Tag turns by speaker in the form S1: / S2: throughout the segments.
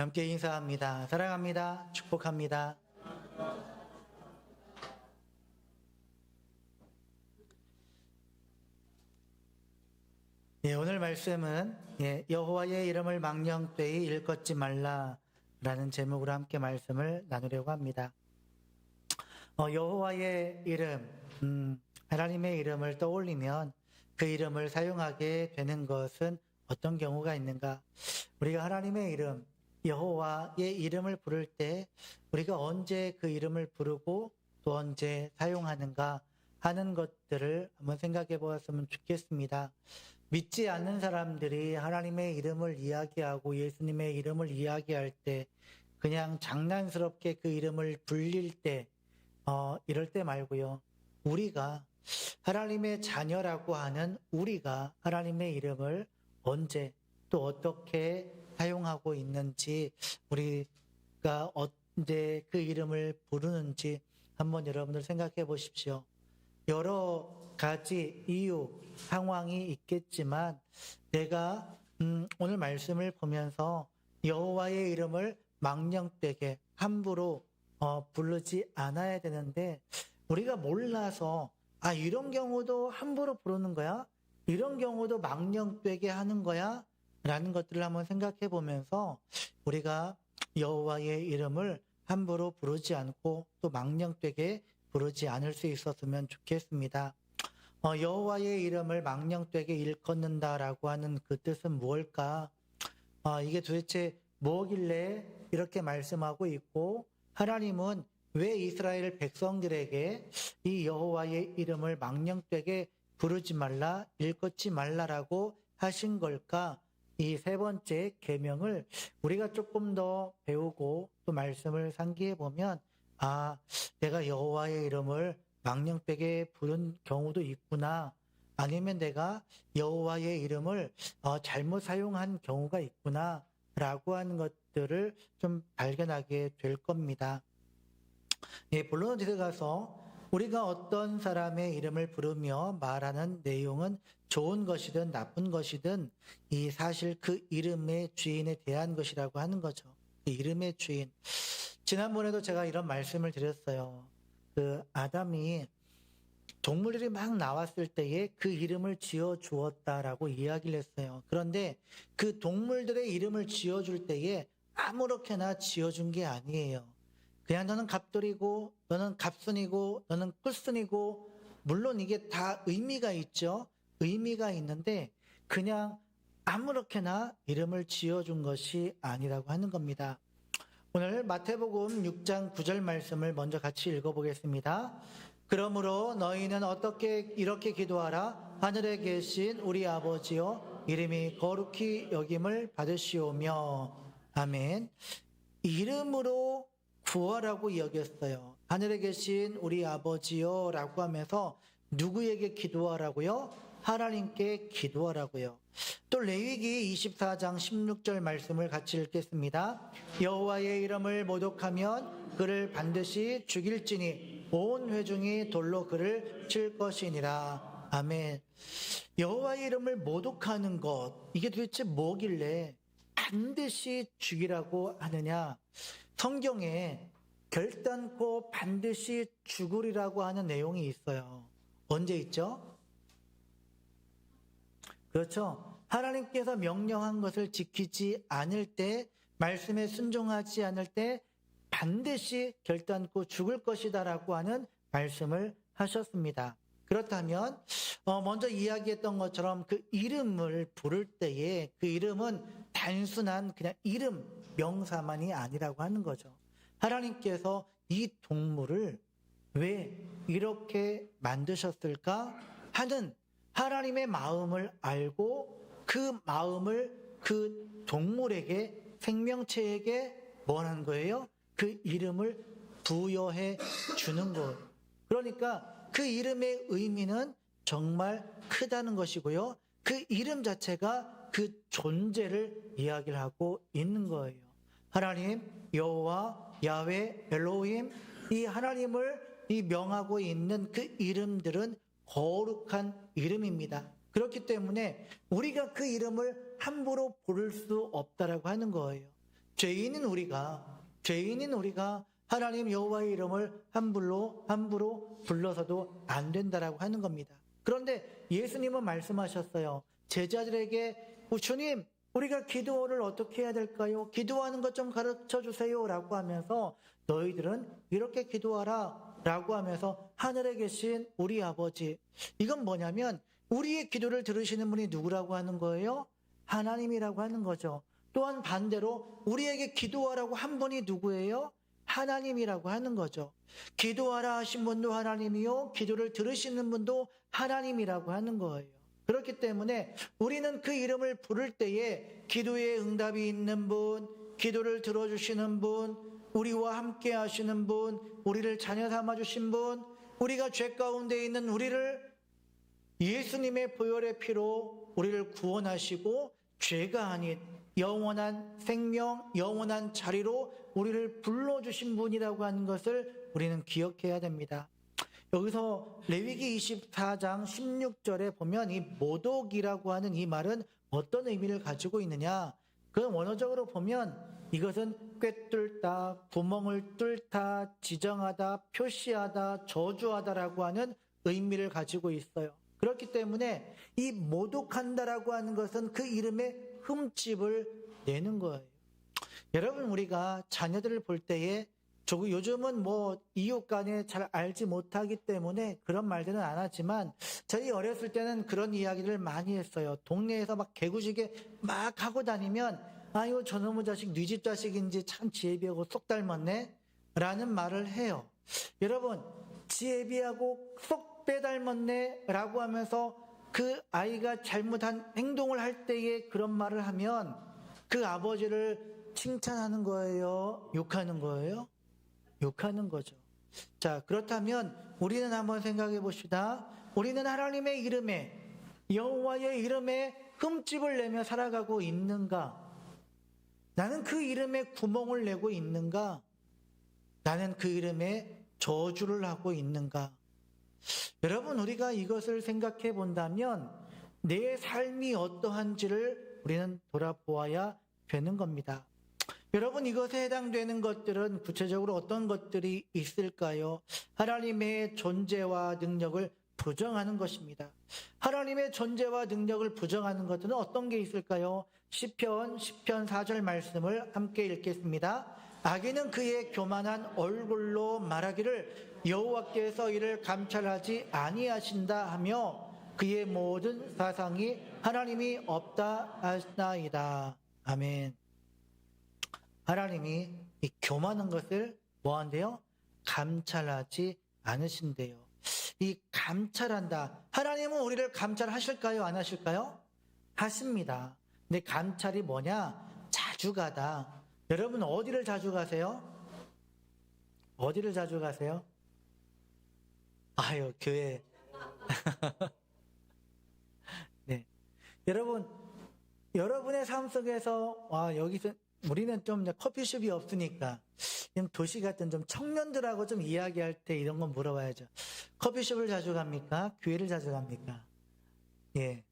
S1: 함께 인사합니다. 사랑합니다. 축복합니다. 예, 오늘 말씀은 예, 여호와의 이름을 망령되이 일컫지 말라라는 제목으로 함께 말씀을 나누려고 합니다. 어, 여호와의 이름, 음, 하나님의 이름을 떠올리면 그 이름을 사용하게 되는 것은 어떤 경우가 있는가? 우리가 하나님의 이름, 여호와의 이름을 부를 때 우리가 언제 그 이름을 부르고 또 언제 사용하는가 하는 것들을 한번 생각해 보았으면 좋겠습니다. 믿지 않는 사람들이 하나님의 이름을 이야기하고 예수님의 이름을 이야기할 때 그냥 장난스럽게 그 이름을 불릴 때, 어, 이럴 때 말고요. 우리가 하나님의 자녀라고 하는 우리가 하나님의 이름을 언제 또 어떻게 사용하고 있는지 우리가 언제 그 이름을 부르는지 한번 여러분들 생각해 보십시오. 여러 가지 이유, 상황이 있겠지만 내가 음, 오늘 말씀을 보면서 여호와의 이름을 망령되게 함부로 어, 부르지 않아야 되는데 우리가 몰라서 아 이런 경우도 함부로 부르는 거야? 이런 경우도 망령되게 하는 거야? 라는 것들을 한번 생각해 보면서 우리가 여호와의 이름을 함부로 부르지 않고 또 망령되게 부르지 않을 수 있었으면 좋겠습니다. 어, 여호와의 이름을 망령되게 일컫는다라고 하는 그 뜻은 무엇일까? 어, 이게 도대체 뭐길래 이렇게 말씀하고 있고 하나님은 왜 이스라엘 백성들에게 이 여호와의 이름을 망령되게 부르지 말라, 일컫지 말라라고 하신 걸까? 이 세 번째 계명을 우리가 조금 더 배우고 또 말씀을 상기해 보면 아, 내가 여호와의 이름을 망령되게 부른 경우도 있구나. 아니면 내가 여호와의 이름을 어, 잘못 사용한 경우가 있구나. 라고 하는 것들을 좀 발견하게 될 겁니다. 예, 본론으로 들어가서 우리가 어떤 사람의 이름을 부르며 말하는 내용은 좋은 것이든 나쁜 것이든 이 사실 그 이름의 주인에 대한 것이라고 하는 거죠. 그 이름의 주인. 지난번에도 제가 이런 말씀을 드렸어요. 그 아담이 동물들이 막 나왔을 때에 그 이름을 지어 주었다라고 이야기를 했어요. 그런데 그 동물들의 이름을 지어 줄 때에 아무렇게나 지어 준 게 아니에요. 그냥 너는 갑돌이고 너는 갑순이고 너는 꿀순이고 물론 이게 다 의미가 있죠. 의미가 있는데 그냥 아무렇게나 이름을 지어 준 것이 아니라고 하는 겁니다. 오늘 마태복음 6장 9절 말씀을 먼저 같이 읽어보겠습니다. 그러므로 너희는 어떻게 이렇게 기도하라 하늘에 계신 우리 아버지여 이름이 거룩히 여김을 받으시오며 아멘. 이름으로 구하라고 여겼어요. 하늘에 계신 우리 아버지여라고 하면서 누구에게 기도하라고요? 하나님께 기도하라고요. 또 레위기 24장 16절 말씀을 같이 읽겠습니다. 여호와의 이름을 모독하면 그를 반드시 죽일지니 온 회중이 돌로 그를 칠 것이니라. 아멘. 여호와의 이름을 모독하는 것 이게 도대체 뭐길래 반드시 죽이라고 하느냐? 성경에 결단코 반드시 죽으리라고 하는 내용이 있어요. 언제 있죠? 그렇죠. 하나님께서 명령한 것을 지키지 않을 때, 말씀에 순종하지 않을 때 반드시 결단코 죽을 것이다라고 하는 말씀을 하셨습니다. 그렇다면 어, 먼저 이야기했던 것처럼 그 이름을 부를 때에 그 이름은 단순한 그냥 이름 명사만이 아니라고 하는 거죠. 하나님께서 이 동물을 왜 이렇게 만드셨을까 하는 하나님의 마음을 알고 그 마음을 그 동물에게 생명체에게 뭐하는 거예요? 그 이름을 부여해 주는 것. 그러니까 그 이름의 의미는 정말 크다는 것이고요. 그 이름 자체가 그 존재를 이야기를 하고 있는 거예요. 하나님, 여호와, 야훼, 엘로힘 이 하나님을 이 명하고 있는 그 이름들은 거룩한 이름입니다. 그렇기 때문에 우리가 그 이름을 함부로 부를 수 없다라고 하는 거예요. 죄인인 우리가 죄인인 우리가 하나님 여호와의 이름을 함부로 함부로 불러서도 안 된다라고 하는 겁니다. 그런데 예수님은 말씀하셨어요. 제자들에게 "어, 주님 우리가 기도를 어떻게 해야 될까요? 기도하는 것 좀 가르쳐 주세요 라고 하면서 너희들은 이렇게 기도하라 라고 하면서 하늘에 계신 우리 아버지 이건 뭐냐면 우리의 기도를 들으시는 분이 누구라고 하는 거예요? 하나님이라고 하는 거죠. 또한 반대로 우리에게 기도하라고 한 분이 누구예요? 하나님이라고 하는 거죠. 기도하라 하신 분도 하나님이요. 기도를 들으시는 분도 하나님이라고 하는 거예요. 그렇기 때문에 우리는 그 이름을 부를 때에 기도에 응답이 있는 분, 기도를 들어주시는 분, 우리와 함께 하시는 분, 우리를 자녀 삼아 주신 분, 우리가 죄 가운데 있는 우리를 예수님의 보혈의 피로 우리를 구원하시고 죄가 아닌 영원한 생명, 영원한 자리로 우리를 불러주신 분이라고 하는 것을 우리는 기억해야 됩니다. 여기서 레위기 24장 16절에 보면 이 모독이라고 하는 이 말은 어떤 의미를 가지고 있느냐? 그 원어적으로 보면 이것은 꿰뚫다, 구멍을 뚫다, 지정하다, 표시하다, 저주하다라고 하는 의미를 가지고 있어요. 그렇기 때문에 이 모독한다라고 하는 것은 그 이름에 흠집을 내는 거예요. 여러분 우리가 자녀들을 볼 때에 저 요즘은 뭐 이웃 간에 잘 알지 못하기 때문에 그런 말들은 안 하지만 저희 어렸을 때는 그런 이야기를 많이 했어요. 동네에서 막 개구지게 막 하고 다니면 아유 저놈의 자식 네 집 자식인지 참 지혜비하고 쏙 닮았네 라는 말을 해요. 여러분 지혜비하고 쏙 빼닮았네 라고 하면서 그 아이가 잘못한 행동을 할 때에 그런 말을 하면 그 아버지를 칭찬하는 거예요? 욕하는 거예요? 욕하는 거죠. 자, 그렇다면 우리는 한번 생각해 봅시다. 우리는 하나님의 이름에, 여호와의 이름에 흠집을 내며 살아가고 있는가? 나는 그 이름에 구멍을 내고 있는가? 나는 그 이름에 저주를 하고 있는가? 여러분, 우리가 이것을 생각해 본다면 내 삶이 어떠한지를 우리는 돌아보아야 되는 겁니다. 여러분, 이것에 해당되는 것들은 구체적으로 어떤 것들이 있을까요? 하나님의 존재와 능력을 부정하는 것입니다. 하나님의 존재와 능력을 부정하는 것들은 어떤 게 있을까요? 10편, 10편 4절 말씀을 함께 읽겠습니다. 악인은 그의 교만한 얼굴로 말하기를 여호와께서 이를 감찰하지 아니하신다 하며 그의 모든 사상이 하나님이 없다 하시나이다. 아멘. 하나님이 이 교만한 것을 뭐한대요? 감찰하지 않으신대요. 이 감찰한다. 하나님은 우리를 감찰하실까요? 안 하실까요? 하십니다. 근데 감찰이 뭐냐? 자주 가다. 여러분 어디를 자주 가세요? 어디를 자주 가세요? 아유, 교회. 네. 여러분, 여러분의 삶 속에서, 와, 여기서, 우리는 좀 커피숍이 없으니까, 좀 도시 같은 좀 청년들하고 좀 이야기할 때 이런 건 물어봐야죠. 커피숍을 자주 갑니까? 교회를 자주 갑니까? 예.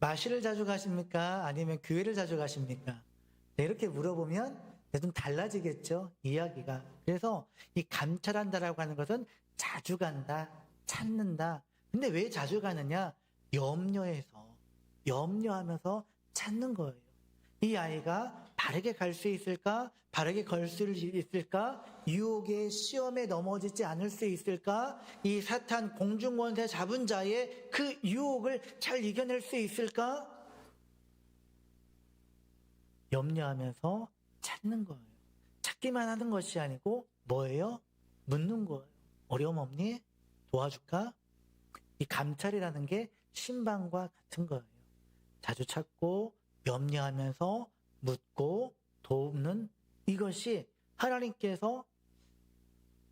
S1: 마실을 자주 가십니까? 아니면 교회를 자주 가십니까? 네, 이렇게 물어보면 좀 달라지겠죠, 이야기가. 그래서 이 감찰한다라고 하는 것은 자주 간다, 찾는다. 근데 왜 자주 가느냐? 염려해서, 염려하면서 찾는 거예요. 이 아이가 바르게 갈 수 있을까? 바르게 걸 수 있을까? 유혹의 시험에 넘어지지 않을 수 있을까? 이 사탄 공중권세 잡은 자의 그 유혹을 잘 이겨낼 수 있을까? 염려하면서 찾는 거예요. 찾기만 하는 것이 아니고 뭐예요? 묻는 거예요. 어려움 없니? 도와줄까? 이 감찰이라는 게 신방과 같은 거예요. 자주 찾고 염려하면서 묻고 돕는 이것이 하나님께서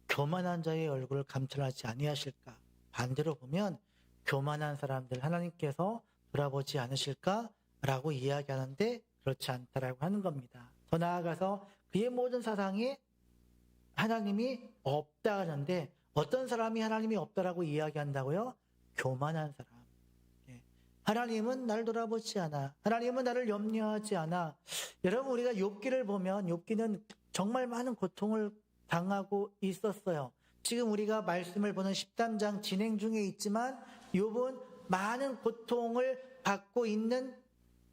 S1: 교만한 자의 얼굴을 감찰하지 아니하실까? 반대로 보면 교만한 사람들 하나님께서 돌아보지 않으실까? 라고 이야기하는데 그렇지 않다라고 하는 겁니다. 더 나아가서 그의 모든 사상이 하나님이 없다 하는데 어떤 사람이 하나님이 없다라고 이야기한다고요? 교만한 사람. 예. 하나님은 날 돌아보지 않아. 하나님은 나를 염려하지 않아. 여러분 우리가 욥기를 보면 욥기는 정말 많은 고통을 당하고 있었어요. 지금 우리가 말씀을 보는 13장 진행 중에 있지만 욥은 많은 고통을 받고 있는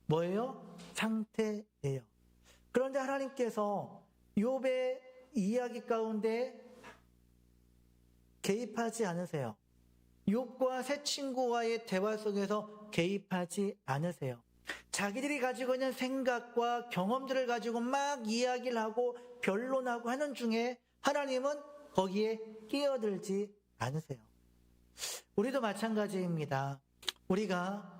S1: 뭐예요? 상태예요. 그런데 하나님께서 욥의 이야기 가운데 개입하지 않으세요. 욥과 새 친구와의 대화 속에서 개입하지 않으세요. 자기들이 가지고 있는 생각과 경험들을 가지고 막 이야기를 하고 변론하고 하는 중에 하나님은 거기에 끼어들지 않으세요. 우리도 마찬가지입니다. 우리가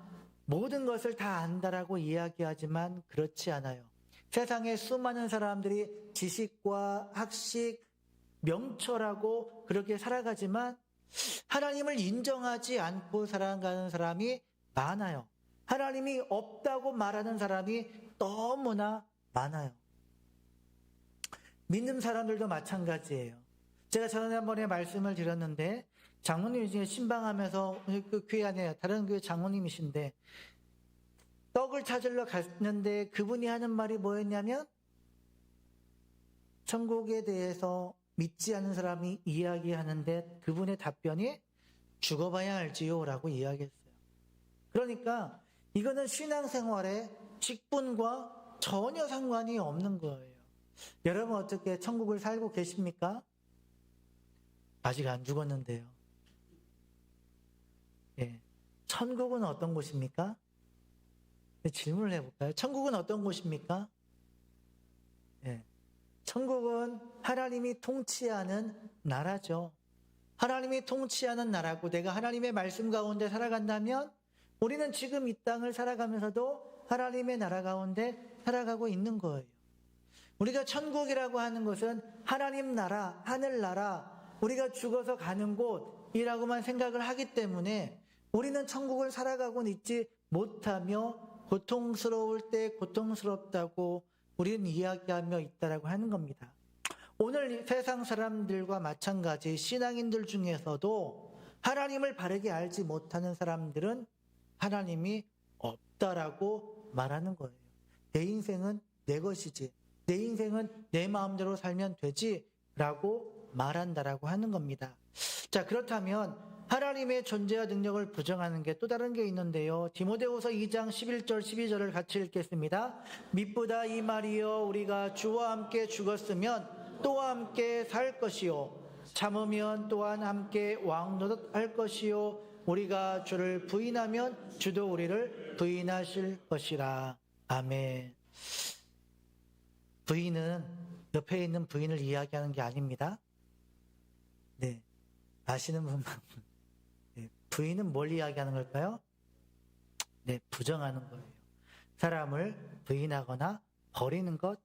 S1: 모든 것을 다 안다라고 이야기하지만 그렇지 않아요. 세상에 수많은 사람들이 지식과 학식, 명철하고 그렇게 살아가지만 하나님을 인정하지 않고 살아가는 사람이 많아요. 하나님이 없다고 말하는 사람이 너무나 많아요. 믿는 사람들도 마찬가지예요. 제가 지난번에 말씀을 드렸는데 장모님 중에 신방하면서 그 교회 안에 다른 교회 장모님이신데 떡을 찾으러 갔는데 그분이 하는 말이 뭐였냐면 천국에 대해서 믿지 않는 사람이 이야기하는데 그분의 답변이 죽어봐야 알지요 라고 이야기했어요. 그러니까 이거는 신앙생활의 직분과 전혀 상관이 없는 거예요. 여러분 어떻게 천국을 살고 계십니까? 아직 안 죽었는데요. 예. 천국은 어떤 곳입니까? 네, 질문을 해볼까요? 천국은 어떤 곳입니까? 예. 천국은 하나님이 통치하는 나라죠. 하나님이 통치하는 나라고 내가 하나님의 말씀 가운데 살아간다면 우리는 지금 이 땅을 살아가면서도 하나님의 나라 가운데 살아가고 있는 거예요. 우리가 천국이라고 하는 것은 하나님 나라, 하늘 나라, 우리가 죽어서 가는 곳이라고만 생각을 하기 때문에 우리는 천국을 살아가고 있지 못하며 고통스러울 때 고통스럽다고 우리는 이야기하며 있다라고 하는 겁니다. 오늘 세상 사람들과 마찬가지 신앙인들 중에서도 하나님을 바르게 알지 못하는 사람들은 하나님이 없다라고 말하는 거예요. 내 인생은 내 것이지. 내 인생은 내 마음대로 살면 되지. 라고 말한다라고 하는 겁니다. 자, 그렇다면 하나님의 존재와 능력을 부정하는 게 또 다른 게 있는데요. 디모데후서 2장 11절 12절을 같이 읽겠습니다. mit보다 이 말이여 우리가 주와 함께 죽었으면 또와 함께 살 것이요 참으면 또한 함께 왕 노릇할 것이요 우리가 주를 부인하면 주도 우리를 부인하실 것이라. 아멘. 부인은 옆에 있는 부인을 이야기하는 게 아닙니다. 네. 아시는 분만. 네. 부인은 뭘 이야기하는 걸까요? 네. 부정하는 거예요. 사람을 부인하거나 버리는 것,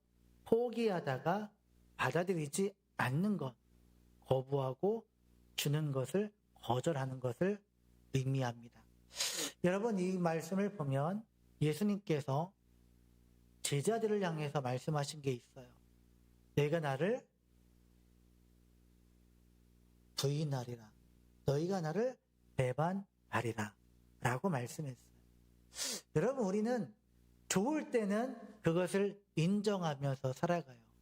S1: 포기하다가 받아들이지 않는 것, 거부하고 주는 것을 거절하는 것을 의미합니다. 여러분, 이 말씀을 보면 예수님께서 제자들을 향해서 말씀하신 게 있어요. 내가 나를 부인하리라. 너희가 나를 배반하리라. 라고 말씀했어요. 여러분, 우리는 좋을 때는 그것을 인정하면서 살아가요.